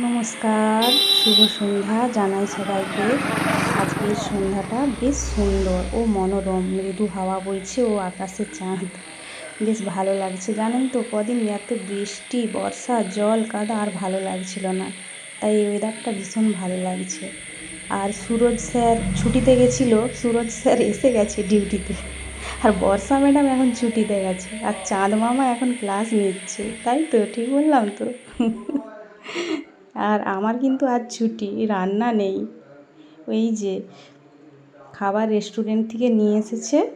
নমস্কার, শুভ সন্ধ্যা জানাই সবাইকে। আজকের সন্ধ্যাটা বেশ সুন্দর ও মনোরম। মৃদু হাওয়া বইছে ও আকাশে চাঁদ। বেশ ভালো লাগছে জানেন তো, কদিন এত বৃষ্টি, বর্ষা, জল, কাদা আর ভালো লাগছিল না। তাই এই ওয়েদারটা ভীষণ ভালো লাগছে। আর সুরজ স্যার ছুটিতে গেছিল, সুরজ স্যার এসে গেছে ডিউটিতে আর বর্ষা ম্যাডাম এখন ছুটিতে গেছে। আর চাঁদ মামা এখন ক্লাস নিচ্ছে। তাই তো, ঠিক বললাম তো। আর আমার কিন্তু আজ ছুটি, রান্না নেই। ওই যে, খাবার রেস্টুরেন্ট থেকে নিয়ে এসেছে।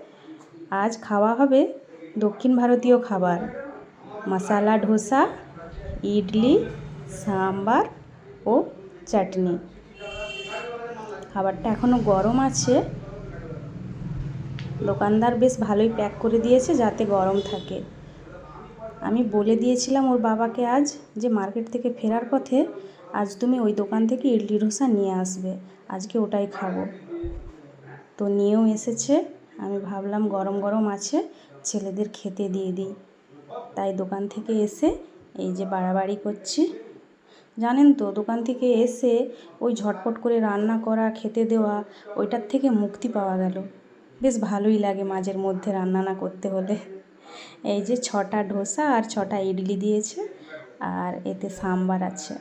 আজ খাওয়া হবে দক্ষিণ ভারতীয় খাবার। মশালা, ধোসা, ইডলি, সাম্বার ও চাটনি। খাবারটা এখনও গরম আছে। দোকানদার বেশ ভালোই প্যাক করে দিয়েছে যাতে গরম থাকে। আমি বলে দিয়েছিলাম ওর বাবাকে আজ যে মার্কেট থেকে ফেরার পথে আজ তুমি ওই দোকান থেকে ইডলি ধোসা নিয়ে আসবে। আজকে ওটাই খাব। তো নিয়েও এসেছে। আমি ভাবলাম গরম গরম আছে, ছেলেদের খেতে দিয়ে দিই। তাই দোকান থেকে এসে এই যে বাড়াবাড়ি করছি। জানেন তো, দোকান থেকে এসে ওই ঝটপট করে রান্না করা, খেতে দেওয়া, ওইটার থেকে মুক্তি পাওয়া গেল। বেশ ভালোই লাগে মাঝের মধ্যে রান্না না করতে হলে। এই যে ছটা ধোসা আর ছটা ইডলি দিয়েছে, আর এতে সাম্বার আছে।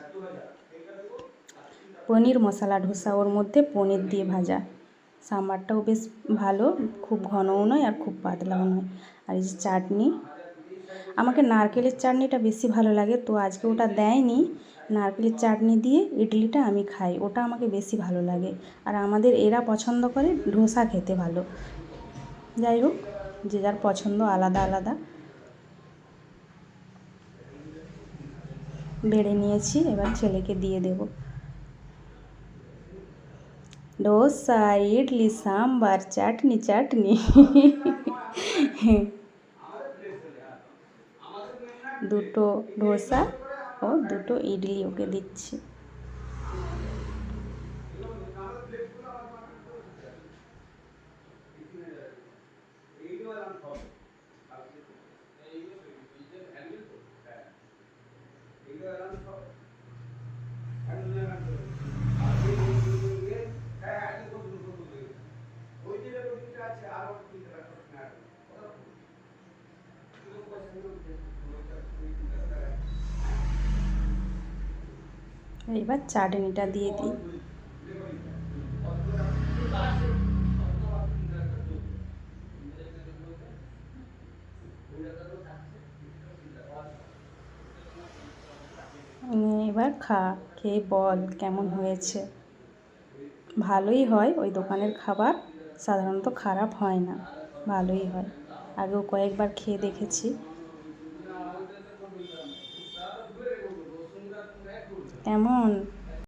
পনির মশলা ধোসা, ওর মধ্যে পনির দিয়ে ভাজা। সাম্বারটাও বেশ ভালো, খুব ঘনও নয় আর খুব পাতলাও নয়। আর এই যে চাটনি, আমাকে নারকেলের চাটনিটা বেশি ভালো লাগে, তো আজকে ওটা দেয়নি। নারকেলের চাটনি দিয়ে ইডলিটা আমি খাই, ওটা আমাকে বেশি ভালো লাগে। আর আমাদের এরা পছন্দ করে ধোসা খেতে ভালো। যাই হোক। যে যার পছন্দ আলাদা আলাদা। বেড়ে নিয়েছি, এবার ছেলেকে দিয়ে দেব। ডোসা ইডলি, সাম্বার, চাটনি চাটনি। দুটো ডোসা ও দুটো ইডলি ওকে দিচ্ছি। এবার চাটনিটা দিয়ে দিই। এবার খা, খেয়ে বল কেমন হয়েছে। ভালোই হয়, ওই দোকানের খাবার সাধারণত খারাপ হয় না, ভালোই হয়। আগেও কয়েকবার খেয়ে দেখেছি। কেমন?